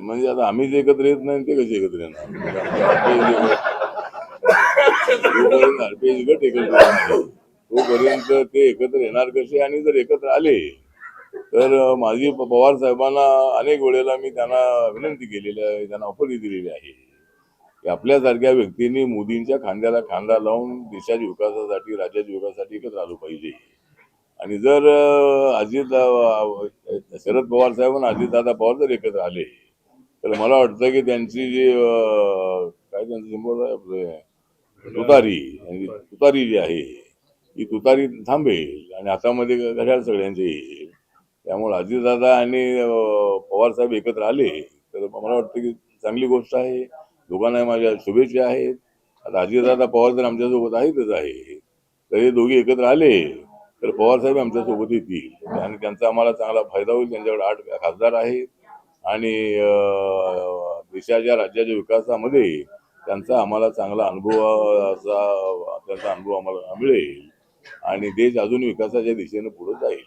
म्हणजे आता आम्हीच एकत्र येत नाही ते कसे एकत्र येणार? गट एकत्र तोपर्यंत ते एकत्र येणार कसे? आणि जर एकत्र आले तर माझी पवार साहेबांना अनेक वेळेला मी त्यांना विनंती केलेली आहे त्यांना ऑफरही दिलेली आहे. की आपल्यासारख्या व्यक्तींनी मोदींच्या खांद्याला खांदा लावून देशाच्या विकासासाठी राज्याच्या विकासासाठी एकत्र आलो पाहिजे. आणि जर अजित शरद पवार साहेब आणि अजितदादा पवार जर एकत्र आले तर मला वाटतं की त्यांची जी काय त्यांचं सिम्बॉल आहे तुतारी तुतारी जी आहे ही तुतारी थांबेल आणि हातामध्ये घड्याळ सगळ्यांचे येईल. त्यामुळे अजितदादा आणि पवार साहेब एकत्र आले तर मला वाटतं की चांगली गोष्ट आहे. दोघांना माझ्या शुभेच्छा आहेत. आता अजितदादा पवार तर आमच्यासोबत आहेतच आहे तर हे दोघे एकत्र आले तर पवार साहेब आमच्यासोबत येतील. आणि त्यांचा आम्हाला चांगला फायदा होईल. त्यांच्याकडे आठ खासदार आहेत. आणि देशाच्या राज्याच्या विकासामध्ये त्यांचा आम्हाला चांगला अनुभवाचा त्यांचा अनुभव आम्हाला मिळेल. आणि देश अजून विकासाच्या दिशेने पुढे जाईल.